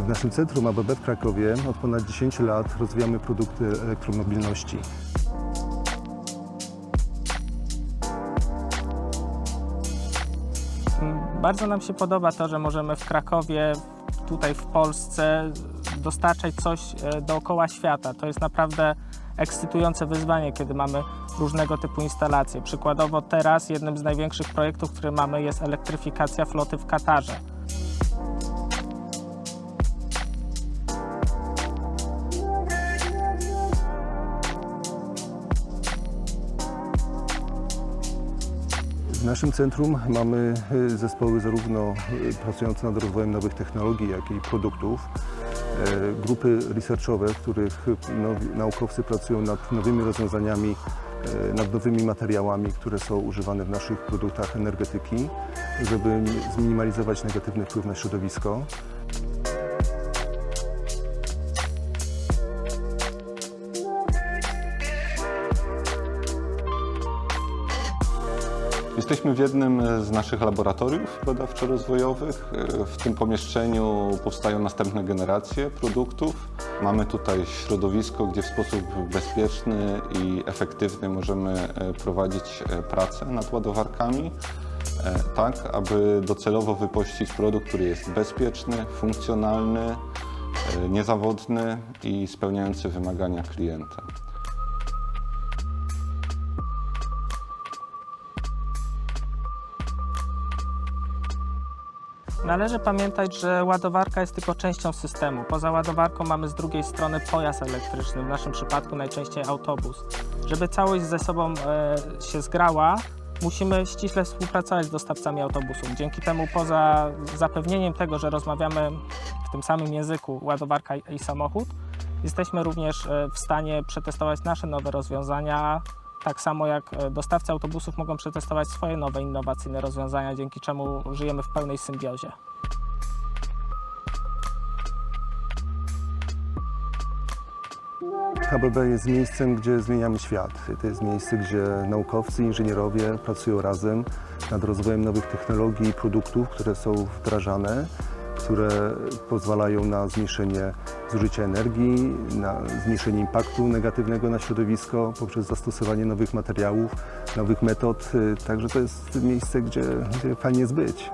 W naszym centrum ABB w Krakowie od ponad 10 lat rozwijamy produkty elektromobilności. Bardzo nam się podoba to, że możemy w Krakowie, tutaj w Polsce dostarczać coś e, dookoła świata. To jest naprawdę ekscytujące wyzwanie, kiedy mamy różnego typu instalacje. Przykładowo teraz jednym z największych projektów, który mamy jest elektryfikacja floty w Katarze. W naszym centrum mamy y, zespoły zarówno y, pracujące nad rozwojem nowych technologii, jak i produktów. E, Grupy researchowe, w których nowi, naukowcy pracują nad nowymi rozwiązaniami, e, nad nowymi materiałami, które są używane w naszych produktach energetyki, żeby mi- zminimalizować negatywny wpływ na środowisko. Jesteśmy w jednym z naszych laboratoriów badawczo-rozwojowych. W tym pomieszczeniu powstają następne generacje produktów. Mamy tutaj środowisko, gdzie w sposób bezpieczny i efektywny możemy e, prowadzić e, pracę nad ładowarkami, e, tak aby docelowo wypuścić produkt, który jest bezpieczny, funkcjonalny, e, niezawodny i spełniający wymagania klienta. Należy pamiętać, że ładowarka jest tylko częścią systemu. Poza ładowarką mamy z drugiej strony pojazd elektryczny, w naszym przypadku najczęściej autobus. Żeby całość ze sobą e, się zgrała, musimy ściśle współpracować z dostawcami autobusów. Dzięki temu poza zapewnieniem tego, że rozmawiamy w tym samym języku ładowarka i samochód, jesteśmy również e, w stanie przetestować nasze nowe rozwiązania, tak samo jak e, dostawcy autobusów mogą przetestować swoje nowe innowacyjne rozwiązania, dzięki czemu żyjemy w pełnej symbiozie. HBB jest miejscem, gdzie zmieniamy świat. To jest miejsce, gdzie naukowcy, inżynierowie pracują razem nad rozwojem nowych technologii i produktów, które są wdrażane, które pozwalają na zmniejszenie zużycia energii, na zmniejszenie impaktu negatywnego na środowisko poprzez zastosowanie nowych materiałów, nowych metod. Także to jest miejsce, gdzie, gdzie fajnie jest być.